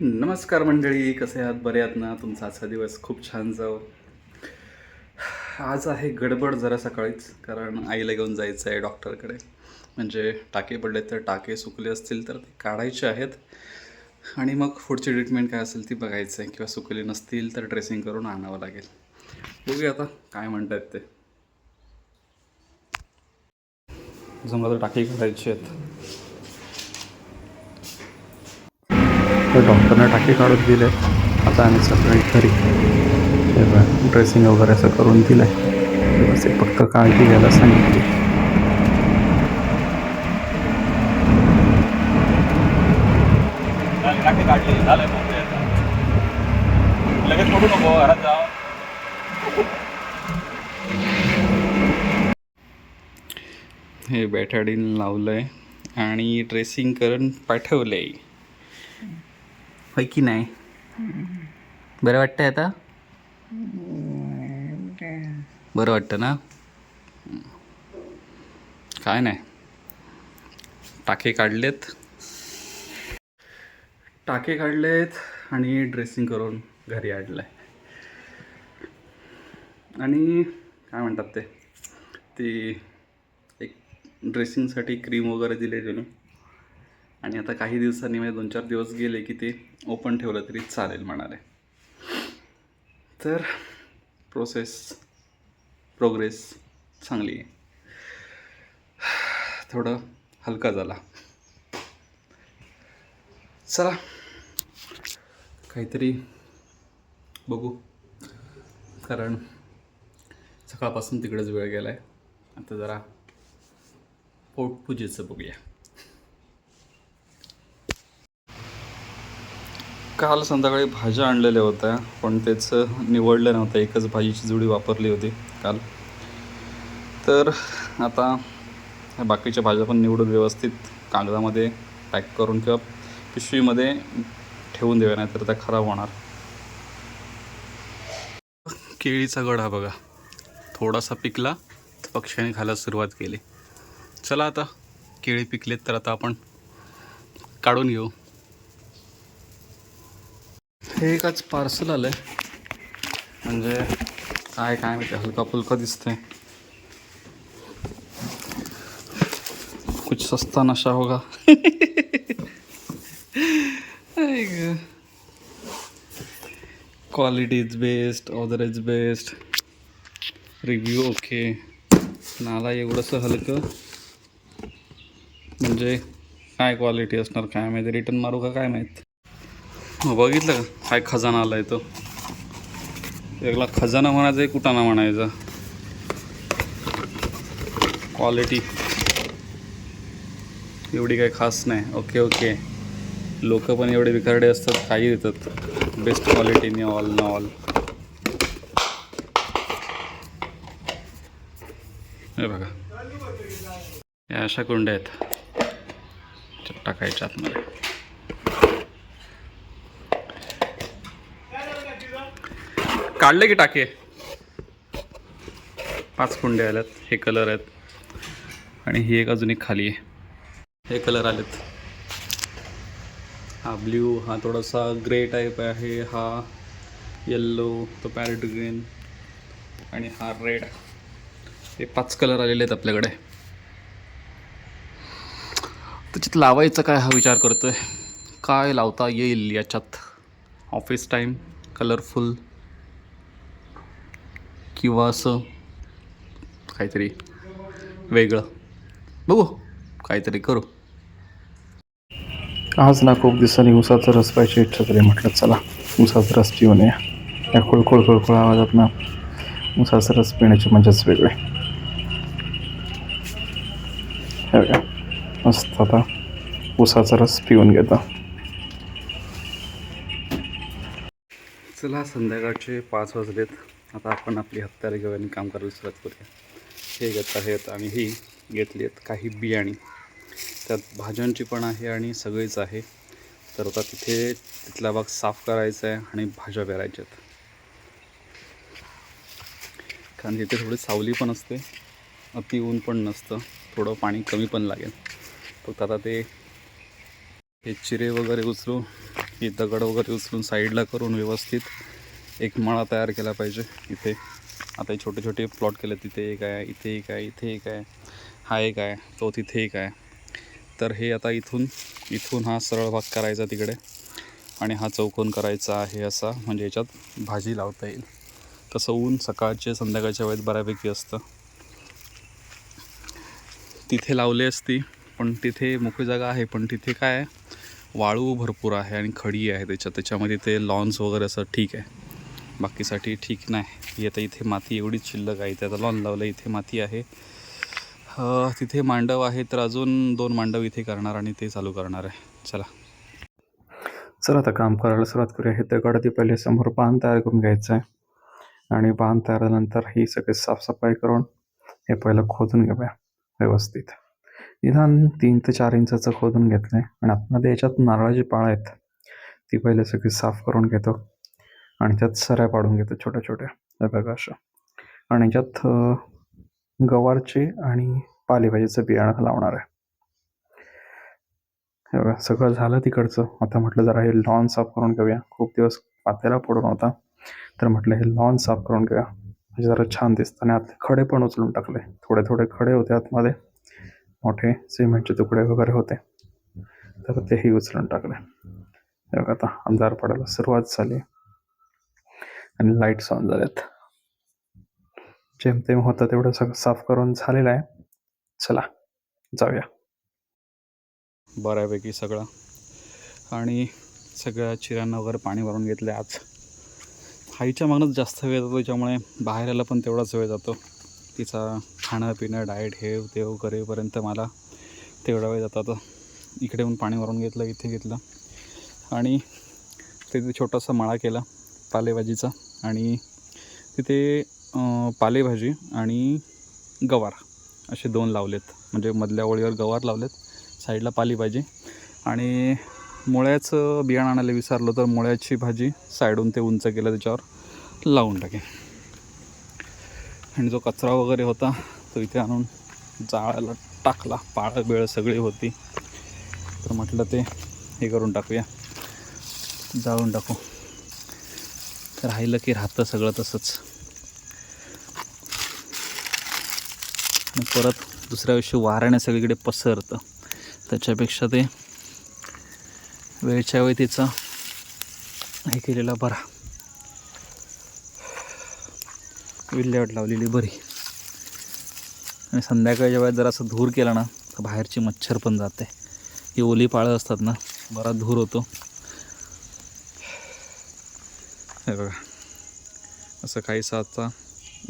नमस्कार मंडळी कसे आहात? बरे आहात ना? तुमचा आजचा दिवस खूप छान जाऊ आज आहे गडबड जरा सकाळीच कारण आईला घेऊन जायचं आहे डॉक्टरकडे. म्हणजे टाके पडले तर टाके सुकले असतील तर ते काढायचे आहेत. आणि मग पुढची ट्रीटमेंट काय असेल ती बघायचं आहे. किंवा सुकली नसतील तर ड्रेसिंग करून आणावं लागेल. बघूया आता काय म्हणतायत ते. जमलं तर टाके काढायचे आहेत. तर डॉक्टरने टाके काढून दिले. आता आम्ही सकाळी घरी. हे ड्रेसिंग वगैरे असं करून दिलं आहे एक फक्त काळजी घ्यायला सांगितली. लगेच नको घरात जा. हे बॅटाडीन लावलं आहे आणि ड्रेसिंग करून पाठवलं आहे होय की नाही. बरं वाटतंय आता? बरं वाटतं ना? काय नाही. टाके काढलेत. टाके काढलेत आणि ड्रेसिंग करून घरी आणलं आहे आणि काय म्हणतात ते? ती एक ड्रेसिंगसाठी क्रीम वगैरे दिले तुम्ही आणि आता काही दिवसांनी म्हणजे दोन चार दिवस गेले की ते ओपन ठेवलं तरी चालेल म्हणाले. तर प्रोसेस प्रोग्रेस चांगली आहे. थोडं हलका झाला. चला काहीतरी बघू. कारण सकाळपासून तिकडेच वेळ गेला आहे आता जरा पोटपूजेचं बघूया. काल संध्याकाळी भाज्या आणलेल्या होत्या पण त्याचं निवडलं नव्हतं एकच भाजीची जुडी वापरली होती काल. तर आता बाकीच्या भाज्या पण निवडून व्यवस्थित कागदामध्ये पॅक करून किंवा पिशवीमध्ये ठेवून देऊया नाही तर त्या खराब होणार. केळीचा गड हा बघा. थोडासा पिकला तर पक्ष्याने खायला सुरुवात केली. चला आता केळी पिकलेत तर आता आपण काढून घेऊ. हे एकच पार्सल आलं आहे म्हणजे काय काय माहिती हलका फुलका दिसतंय. कुछ सस्ता नशा होगा. Quality is best order is best review okay नाला एवढंसं हलकं. म्हणजे काय क्वालिटी असणार काय माहिती रिटर्न मारू का काय माहीत? बघितलं का? काय खजाना आहे तो. एकला खजाना म्हणायचा आहे कुटाणा म्हणायचा. क्वालिटी एवढी काही खास नाही. ओके ओके लोक पण एवढे विकारडे असतात काही देतात. बेस्ट क्वालिटीने ऑल न ऑल हे बघा. या अशा कुंड्या आहेत. त्याच्यात टाकायच्या आतमध्ये. काढले की टाके. पाच कुंडे आल्यात. हे कलर आहेत. आणि ही एक अजून एक खाली आहे. हे कलर आलेत. हा ब्ल्यू हा थोडासा ग्रे टाईप आहे. हा येल्लो तो पॅरेट ग्रीन आणि हा रेड हे पाच कलर आलेले आहेत आपल्याकडे. त्याच्यात लावायचं काय हा विचार करतोय? काय लावता येईल याच्यात? ऑफिस टाईम कलरफुल किंवा असं काहीतरी वेगळं. बघू काहीतरी करू. आज ना खूप दिवसांनी उसाचा रस पाहिजे इच्छा तरी म्हटलं चला उसाचा रस पिऊन या. या खुळखुळ खुळखुळ आवाजात ना उसाचा रस पिण्याची मजाच वेगळी. हे बघा मस्त आता उसाचा रस पिऊन घेतो. चला संध्याकाळचे पाच वाजलेत. आता आपण आपली हत्यारे घेऊया आणि काम करायला सुरुवात करूया. हे घेत आहेत आणि ही घेतली आहेत काही बियाणी. त्यात भाज्यांची पण आहे आणि सगळीच आहे. तर आता तिथे तिथला भाग साफ करायचा आहे आणि भाज्या पेरायच्या आहेत. कारण तिथे थोडी सावली पण असते. अति ऊन पण नसतं. थोडं पाणी कमी पण लागेल. फक्त आता ते हे चिरे वगैरे उचलू हे दगड वगैरे उचलून साईडला करून व्यवस्थित एक मळा तयार केला पाहिजे इथे. आता हे छोटे छोटे प्लॉट केले तिथे एक आहे इथे एक आहे इथे एक आहे हा एक आहे तो तिथे एक आहे. तर हे आता इथून इथून हा सरळ भाग करायचा तिकडे. आणि हा चौकोन करायचा आहे असा म्हणजे याच्यात भाजी लावता येईल. कसं ऊन सकाळचे संध्याकाळच्या वेळेत बऱ्यापैकी असतं. तिथे लावली असती पण तिथे मोकळी जागा आहे. पण तिथे काय आहे? वाळू भरपूर आहे आणि खडी आहे त्याच्यात त्याच्यामध्ये ते लॉन्स वगैरे असं ठीक आहे. बाकीसाठी ठीक नाही. येतं आता इथे माती एवढीच शिल्लक आहे इथे आता लॉन लावलं इथे माती आहे. तिथे मांडव आहे तर अजून दोन मांडव इथे करणार आणि ते चालू करणार आहे. चला. चला आता काम करायला सुरुवात करूया. हे दगड आधी पहिले समोर बांध तयार करून घ्यायचं आहे. आणि बांध तयार झाल्यानंतर ही सगळी साफसफाई करून हे पहिलं खोदून घेऊया व्यवस्थित. निदान तीन ते चार इंचाचं खोदून घेतलंय. आणि आतमध्ये याच्यात नारळाची पाळं आहेत. ती पहिले सगळी साफ करून घेतो. आणि त्यात सऱ्या पाडून घेतो छोट्या छोट्या. हे बघा अशा आणि याच्यात गवारचे आणि पालेभाजीचं बियाणं लावणार आहे. हे बघा सगळं झालं तिकडचं. आता म्हटलं जरा हे लॉन साफ करून घेऊया. खूप दिवस पातेला पडून होता. तर म्हटलं हे लॉन साफ करून घेऊया. म्हणजे जरा छान दिसतं. आणि आतले खडे पण उचलून टाकले. थोडे थोडे खडे होते आतमध्ये. मोठे सिमेंटचे तुकडे वगैरे होते. तर तेही उचलून टाकले. हे बघा आता अंधार पडायला सुरुवात झाली. आणि लाईट्स ऑन झाल्यात. जेमतेम होतं तेवढं सगळं साफ करून झालेलं आहे. चला जाऊया. बऱ्यापैकी सगळं. आणि सगळ्या चिऱ्यांना वगैरे पाणी भरून घेतलं आज. आईच्या मागणंच जास्त वेळ जातो त्याच्यामुळे बाहेर यायला पण तेवढाच वेळ जातो. तिचा खाणं पिणं डाएट हे ते करेपर्यंत मला तेवढा वेळ जातो आता. इकडे येऊन पाणी भरून घेतलं इथे घेतलं. आणि तिथे छोटासा मळा केला पालेभाजीचा. आणि तिथे पालेभाजी आणि गवार असे दोन लावलेत. म्हणजे मधल्या ओळीवर गवार लावलेत साईडला पालेभाजी. आणि मुळ्याचं बियाणं आणायला विसरलो तर मुळ्याची भाजी साईडून ते उंच केलं त्याच्यावर लावून टाकेन आणि जो कचरा वगैरे होता तो इथे आणून जाळायला टाकला. पाळ बिळ सगळी होती. तर म्हटलं ते हे करून टाकूया. जाळून टाकू. राहिलं की राहतं सगळं तसंच. परत दुसऱ्या दिवशी वाऱ्याने सगळीकडे पसरतं. त्याच्यापेक्षा ते वेळच्या वेळी तिचा हे केलेला बरा. विल्हेवाट लावलेली बरी. आणि संध्याकाळच्या वेळेत जर असं धूर केला ना तर बाहेरची मच्छर पण जाते. ही ओली पाळं असतात ना बरा धूर होतो. हे बघा. असं काहीसं आता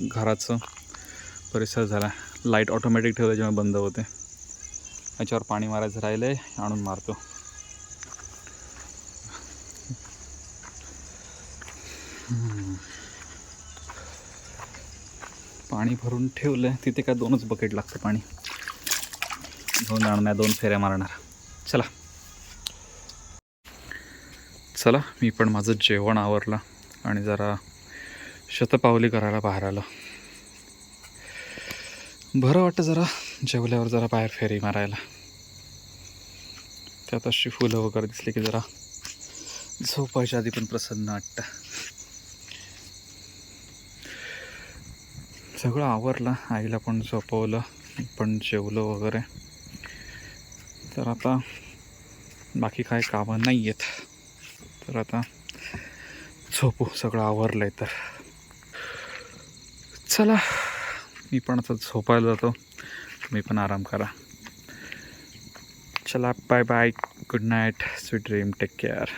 घराचं परिसर झाला. लाइट ऑटोमॅटिक ठेवलं जेव्हा बंद होते. याच्यावर पाणी मारायचं राहिलं आहे आणून मारतो. पाणी भरून ठेवलं आहे तिथे काय दोनच बकेट लागतं पाणी. दोन जाणार दोन फेऱ्या मारणार. चला. चला मी पण माझं जेवण आवरलं. आणि जरा शतपावली करायला बाहेर आलं. बरं वाटतं जरा जेवल्यावर जरा बाहेर फेरी मारायला. त्यात अशी फुलं वगैरे दिसली की जरा झोपायच्या आधी पण प्रसन्न वाटतं. सगळं आवरलं आईला पण झोपवलं पण जेवलं वगैरे. तर आता बाकी काय कामं नाही आहेत तर आता झोपू सगळं आवरलं आहे तर. चला मी पण आता झोपायला जातो. तुम्ही पण आराम करा. चला bye bye good night sweet dream take care